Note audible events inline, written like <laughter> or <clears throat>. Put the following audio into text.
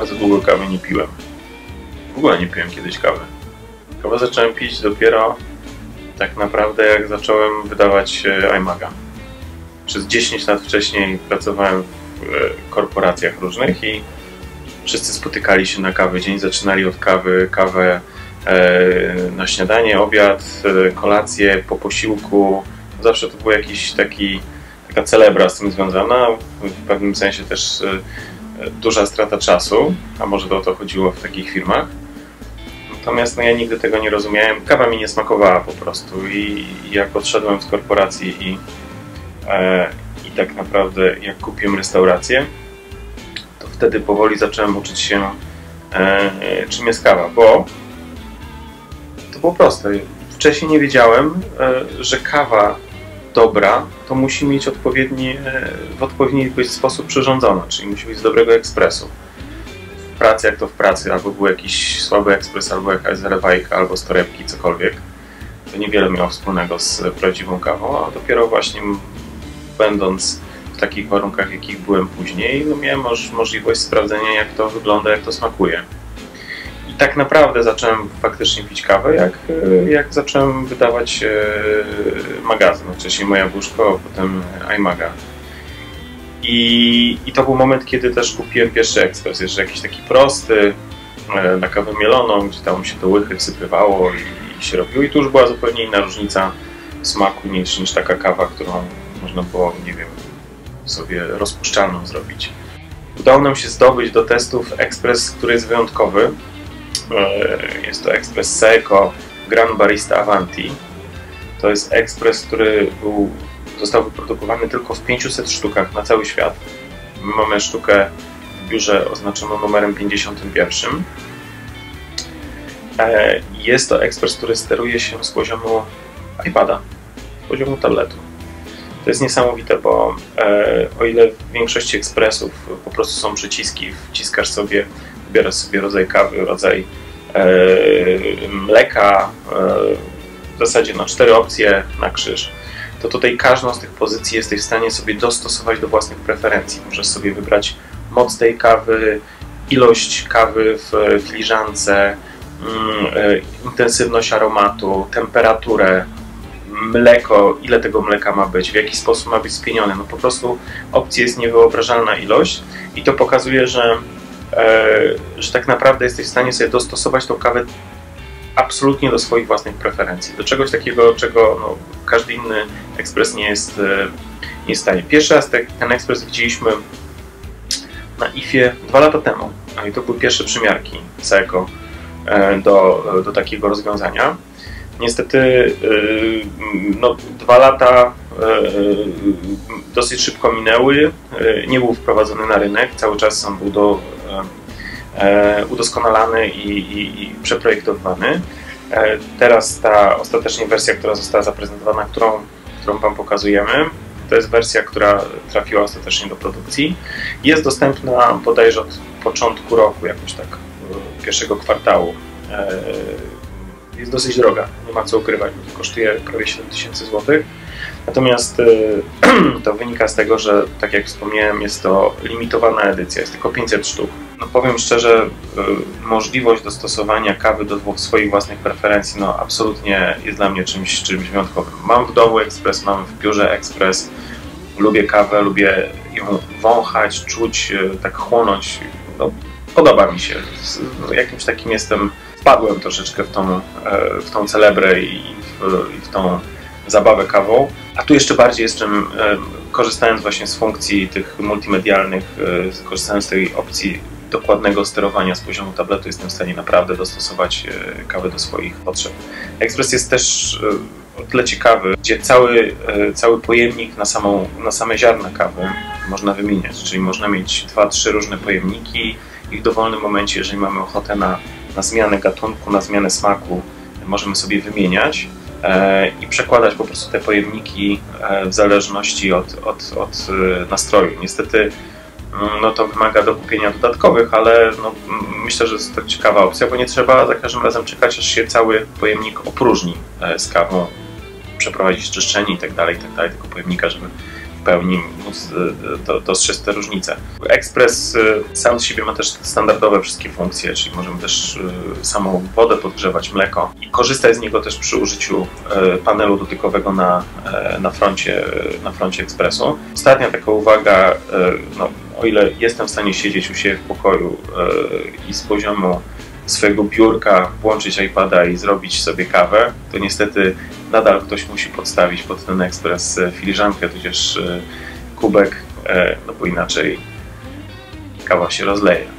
bardzo długo kawy nie piłem. W ogóle nie piłem kiedyś kawy. Kawę zacząłem pić dopiero tak naprawdę jak zacząłem wydawać e, iMaga. Przez 10 lat wcześniej pracowałem w e, korporacjach różnych i wszyscy spotykali się na kawy. Dzień zaczynali od kawy, kawę e, na śniadanie, obiad, kolację, po posiłku. Zawsze to był jakiś taki, taka celebra z tym związana. W pewnym sensie też duża strata czasu, a może to o to chodziło w takich firmach. Natomiast no, ja nigdy tego nie rozumiałem. Kawa mi nie smakowała po prostu i, jak odszedłem z korporacji i, e, i tak naprawdę jak kupiłem restaurację, to wtedy powoli zacząłem uczyć się e, czym jest kawa, bo to było proste. Wcześniej nie wiedziałem, e, że kawa dobra, to musi mieć odpowiedni, e, w odpowiedni sposób przyrządzona, czyli musi być z dobrego ekspresu pracy, jak to w pracy, albo był jakiś słaby ekspres, albo jakaś zalewajka, albo z torebki, cokolwiek. To niewiele miało wspólnego z prawdziwą kawą, a dopiero właśnie będąc w takich warunkach, jakich byłem później, no miałem moż możliwość sprawdzenia, jak to wygląda, jak to smakuje. Tak naprawdę zacząłem faktycznie pić kawę, jak, jak zacząłem wydawać e, magazyn. Wcześniej moja Buszko, potem iMaga. I, I to był moment, kiedy też kupiłem pierwszy ekspres, jeszcze jakiś taki prosty, e, na kawę mieloną, gdzie tam się do łychy wsypywało i, i się robiło. I tu już była zupełnie inna różnica smaku niż, niż taka kawa, którą można było, nie wiem, sobie rozpuszczalną zrobić. Udało nam się zdobyć do testów ekspres, który jest wyjątkowy. E, jest to ekspres Seco Gran Barista Avanti. To jest ekspres, który był został wyprodukowany tylko w 500 sztukach na cały świat. My mamy sztukę w biurze oznaczoną numerem 51. E, jest to ekspres, który steruje się z poziomu iPada, z poziomu tabletu. To jest niesamowite, bo e, o ile w większości ekspresów po prostu są przyciski, wciskasz sobie, wybierasz sobie rodzaj kawy, rodzaj e, mleka, w zasadzie na cztery opcje na krzyż to tutaj każdą z tych pozycji jesteś w stanie sobie dostosować do własnych preferencji. Możesz sobie wybrać moc tej kawy, ilość kawy w filiżance, mm, e, intensywność aromatu, temperaturę, mleko, ile tego mleka ma być, w jaki sposób ma być spienione. No po prostu opcji jest niewyobrażalna ilość i to pokazuje, że, e, że tak naprawdę jesteś w stanie sobie dostosować tą kawę absolutnie do swoich własnych preferencji, do czegoś takiego, czego no, każdy inny ekspres nie jest, e, nie w stanie. Pierwszy raz ten ekspres widzieliśmy na IFie dwa lata temu. No i to były pierwsze przymiarki Seiko e, do, do takiego rozwiązania. Niestety e, no, dwa lata dosyć szybko minęły, nie był wprowadzony na rynek, cały czas on był do, udoskonalany i, i, i przeprojektowany. Teraz ta ostatecznie wersja, która została zaprezentowana, którą, którą Wam pokazujemy, to jest wersja, która trafiła ostatecznie do produkcji. Jest dostępna bodajże od początku roku, jakoś tak, pierwszego kwartału. Jest dosyć droga, nie ma co ukrywać, kosztuje prawie 7000 zł. Natomiast e, <clears throat> to wynika z tego, że tak jak wspomniałem, jest to limitowana edycja, jest tylko 500 sztuk. No powiem szczerze, e, możliwość dostosowania kawy do swoich własnych preferencji, no absolutnie jest dla mnie czymś, czymś wyjątkowym. Mam w domu ekspres, mam w biurze ekspres, lubię kawę, lubię ją wąchać, czuć, e, tak chłonąć. No, podoba mi się. No, jakimś takim jestem, wpadłem troszeczkę w tą, w tą celebrę i w, i w tą zabawę kawą. A tu jeszcze bardziej jestem, korzystając właśnie z funkcji tych multimedialnych, e, korzystając z tej opcji dokładnego sterowania z poziomu tabletu, jestem w stanie naprawdę dostosować e, kawę do swoich potrzeb. Express jest też e, o tyle ciekawy, gdzie cały, cały pojemnik na, samą, na same ziarna kawy można wymieniać, czyli można mieć dwa, trzy różne pojemniki i w dowolnym momencie, jeżeli mamy ochotę na, na zmianę gatunku, na zmianę smaku, możemy sobie wymieniać. E, i przekładać po prostu te pojemniki e, w zależności od, od, od e, nastroju. Niestety mm, no to wymaga dokupienia dodatkowych, ale no, myślę, że jest to ciekawa opcja, bo nie trzeba za każdym razem czekać, aż się cały pojemnik opróżni z kawą, przeprowadzić czyszczenie i dalej, i tak dalej tego pojemnika, żeby pełni móc do, dostrzec te różnice. Express sam z siebie ma też standardowe wszystkie funkcje, czyli możemy też samą wodę podgrzewać, mleko i korzystać z niego też przy użyciu panelu dotykowego na, na, froncie, na froncie Expressu. Ostatnia taka uwaga, no, o ile jestem w stanie siedzieć u siebie w pokoju i z poziomu swojego biurka włączyć iPada i zrobić sobie kawę, to niestety nadal ktoś musi podstawić pod ten ekspres e, filiżankę, tudzież e, kubek, e, no bo inaczej kawa się rozleje.